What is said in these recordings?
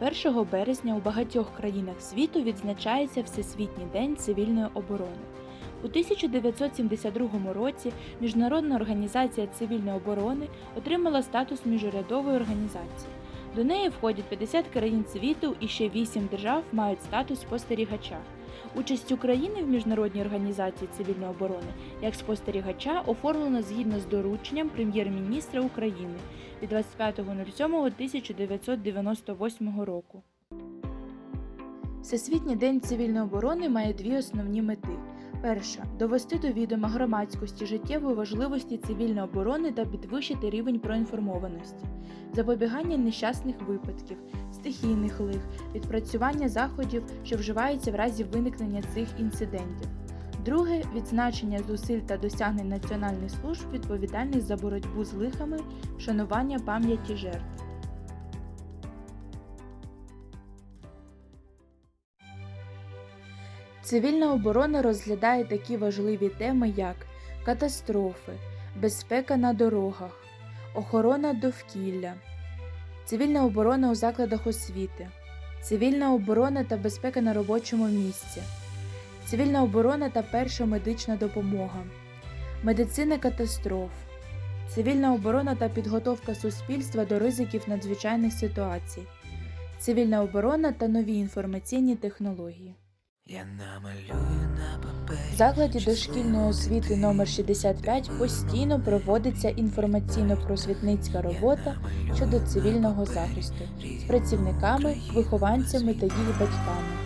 1 березня у багатьох країнах світу відзначається Всесвітній день цивільної оборони. У 1972 році Міжнародна організація цивільної оборони отримала статус міжурядової організації. До неї входять 50 країн світу і ще 8 держав мають статус спостерігача. Участь України в міжнародній організації цивільної оборони як спостерігача оформлено згідно з дорученням прем'єр-міністра України від 25.07.1998 року. Всесвітній день цивільної оборони має дві основні мети. Перша довести до відома громадськості життєвої важливості цивільної оборони та підвищити рівень проінформованості, запобігання нещасних випадків, стихійних лих, відпрацювання заходів, що вживаються в разі виникнення цих інцидентів. Друге відзначення зусиль та досягнень національних служб відповідальних за боротьбу з лихами, вшанування пам'яті жертв. Цивільна оборона розглядає такі важливі теми, як катастрофи, безпека на дорогах, охорона довкілля, цивільна оборона у закладах освіти, цивільна оборона та безпека на робочому місці, цивільна оборона та перша медична допомога, медицина катастроф, цивільна оборона та підготовка суспільства до ризиків надзвичайних ситуацій, цивільна оборона та нові інформаційні технології. Я намалюю на. В закладі дошкільної освіти номер 65 постійно проводиться інформаційно-просвітницька робота щодо цивільного захисту з працівниками, вихованцями та їх батьками.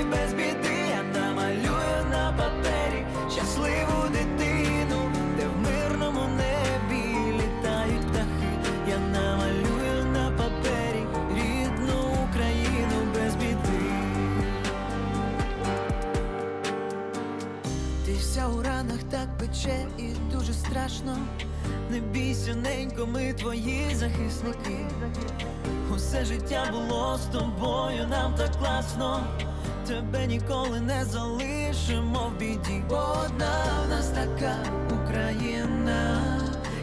Вся у ранах так пече і дуже страшно. Не бійся, ненько, ми твої захисники. Усе життя було з тобою, нам так класно. Тебе ніколи не залишимо в біді. Бо одна в нас така Україна.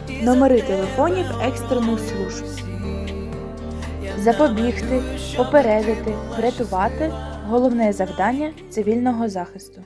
І Номери телефонів екстрених служб. Запобігти, попередити, врятувати головне завдання цивільного захисту.